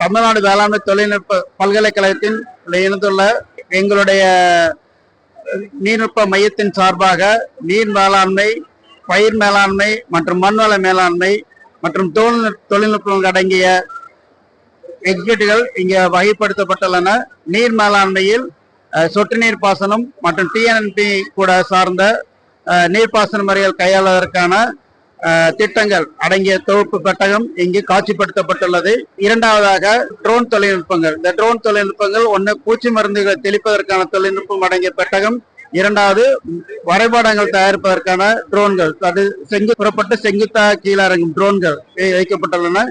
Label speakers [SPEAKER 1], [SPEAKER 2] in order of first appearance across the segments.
[SPEAKER 1] தமிழ்நாடு வேளாண்மை தொழில்நுட்ப பல்கலைக்கழகத்தின் இணைந்துள்ள எங்களுடைய நீர்நுட்ப மையத்தின் சார்பாக நீர் மேலாண்மை பயிர் மேலாண்மை மற்றும் மண்வள மேலாண்மை மற்றும் தொழில்நுட்பங்கள் அடங்கிய எக்ஸிக்யூட்டிவ்கள் இங்கே வகைப்படுத்தப்பட்டுள்ளன. நீர் மேலாண்மையில் சொட்டு நீர் பாசனம் மற்றும் டிஎன்என்பி கூட சார்ந்த நீர்ப்பாசன முறைகள் கையாளுவதற்கான திட்டங்கள் அடங்கிய தொகுப்பு பெட்டகம் இங்கு காட்சிப்படுத்தப்பட்டுள்ளது. இரண்டாவதாக ட்ரோன் தொழில்நுட்பங்கள். இந்த ட்ரோன் தொழில்நுட்பங்கள் ஒன்று பூச்சி மருந்துகளை தெளிப்பதற்கான தொழில்நுட்பம் அடங்கிய பெட்டகம். இரண்டாவது வரைபடங்கள் தயாரிப்பதற்கான ட்ரோன்கள் அது செங்கு புறப்பட்டு செங்குத்தாக கீழே இறங்கும் ட்ரோன்கள் வைக்கப்பட்டுள்ளன.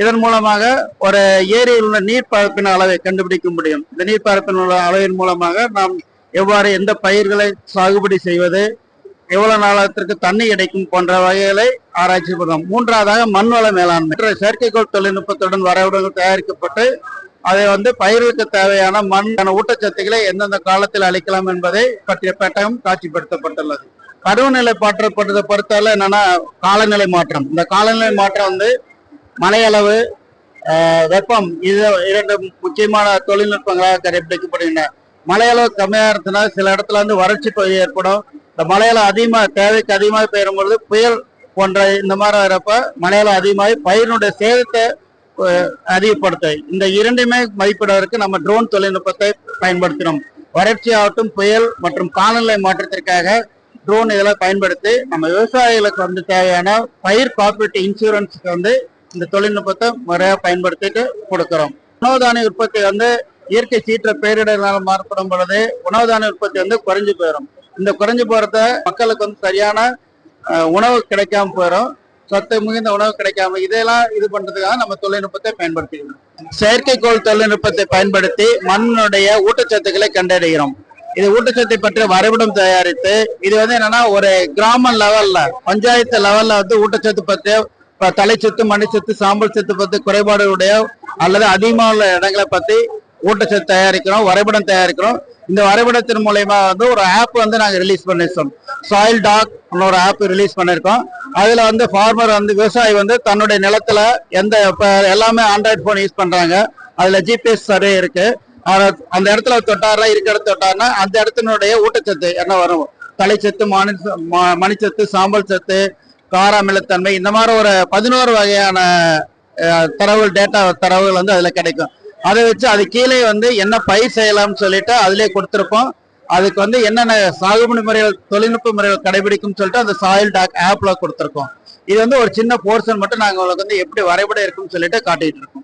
[SPEAKER 1] இதன் மூலமாக ஒரு ஏரியில் உள்ள நீர் பரப்பின் அளவை கண்டுபிடிக்க முடியும். இந்த நீர்ப்பரப்பின் உள்ள அளவின் மூலமாக நாம் எவ்வாறு எந்த பயிர்களை சாகுபடி செய்வது எவ்வளவு நாளத்திற்கு தண்ணி கிடைக்கும் போன்ற வகைகளை ஆராய்ச்சி பண்ணுறோம் மூன்றாவதாக மண்வள மேலாண்மை. மற்ற செயற்கைக்கோள் தொழில்நுட்பத்துடன் வரைபடங்கள் தயாரிக்கப்பட்டு அதை வந்து பயிர்களுக்கு தேவையான மண் ஊட்டச்சத்துக்களை எந்தெந்த காலத்தில் அளிக்கலாம் என்பதை பற்றிய பெட்டகம் காட்சிப்படுத்தப்பட்டுள்ளது. பருவநிலை மாற்றப்பட்டதை பொறுத்தால என்னன்னா காலநிலை மாற்றம். இந்த காலநிலை மாற்றம் வந்து மழையளவு ஆஹ், வெப்பம் இது இரண்டு முக்கியமான தொழில்நுட்பங்களாக கடைபிடிக்கப்படுகின்றன மழையளவு கம்மியாக இருந்துச்சுன்னா சில இடத்துல வந்து வறட்சி பகுதி ஏற்படும். இந்த மழையளவு அதிகமாக தேவைக்கு அதிகமாக பெய்யும் பொழுது புயல் போன்ற இந்த மாதிரி வரப்ப மழையளவு அதிகமாகி பயிரினுடைய சேதத்தை அதிகப்படுத்த. இந்த இரண்டுமே மதிப்பிடுவதற்கு நம்ம ட்ரோன் தொழில்நுட்பத்தை பயன்படுத்தினோம். வறட்சி ஆகட்டும் புயல் மற்றும் காலநிலை மாற்றத்திற்காக ட்ரோன் இதெல்லாம் பயன்படுத்தி நம்ம விவசாயிகளுக்கு வந்து தேவையான பயிர் காப்பீட்டு இன்சூரன்ஸ்க்கு வந்து இந்த தொழில்நுட்பத்தை முறையாக பயன்படுத்திட்டு கொடுக்குறோம். உணவு தானிய உற்பத்தி வந்து இயற்கை சீற்ற பேரிடர்களால் மாறுபடும் பொழுது உணவுதானிய உற்பத்தி வந்து குறைஞ்சு போயிடும். இந்த குறைஞ்சு போறத மக்களுக்கு வந்து சரியான உணவு கிடைக்காம போயிடும் சத்து மிகுந்த உணவு கிடைக்காம இதெல்லாம் இது பண்றதுக்காக நம்ம தொழில்நுட்பத்தை பயன்படுத்திக்கிறோம். செயற்கைக்கோள் தொழில்நுட்பத்தை பயன்படுத்தி மண்ணுடைய ஊட்டச்சத்துக்களை கண்டறிகிறோம். இது ஊட்டச்சத்தை பற்றிய வரைபடம் தயாரித்து இது வந்து என்னன்னா ஒரு கிராம லெவல்ல பஞ்சாயத்து லெவல்ல வந்து ஊட்டச்சத்து பற்றிய இப்ப தலைச்சத்து மணிச்சத்து சாம்பல் சத்து பற்றி குறைபாடுடைய அல்லது அதிகமான உள்ள இடங்களை பத்தி ஊட்டச்சத்து தயாரிக்கிறோம் வரைபடம் தயாரிக்கிறோம். இந்த வரைபடத்தின் மூலயமா வந்து ஒரு ஆப் வந்து நாங்கள் ரிலீஸ் பண்ணிருக்கோம். சாயில் டாக் ஒரு ஆப் ரிலீஸ் பண்ணியிருக்கோம் அதில் வந்து ஃபார்மர் வந்து விவசாயி வந்து தன்னுடைய நிலத்துல எந்த இப்போ எல்லாமே ஆண்ட்ராய்டு ஃபோன் யூஸ் பண்ணுறாங்க அதில் ஜிபிஎஸ் சர்வே இருக்குது அந்த இடத்துல தொட்டாரா இருக்க இடத்துல தொட்டாருன்னா அந்த இடத்தினுடைய ஊட்டச்சத்து என்ன வரும்? தலைச்சத்து மணி மணிச்சத்து சாம்பல் சத்து காராமிலத்தன்மை இந்த மாதிரி ஒரு பதினோரு வகையான தரவுகள் டேட்டா தரவுகள் வந்து அதில் கிடைக்கும். அதை வச்சு அது கீழே வந்து என்ன பயிர் செய்யலாம்னு சொல்லிட்டு அதிலே கொடுத்துருப்போம் அதுக்கு வந்து என்னென்ன சாகுபடி முறைகள் தொழில்நுட்ப முறைகள் கடைபிடிக்கும்னு சொல்லிட்டு அந்த சாயில் டாக் ஆப்ல கொடுத்துருக்கோம். இது வந்து ஒரு சின்ன போர்ஷன் மட்டும் நாங்கள் உங்களுக்கு வந்து எப்படி வரைபடம் இருக்குன்னு சொல்லிட்டு காட்டிட்டு இருக்கோம்.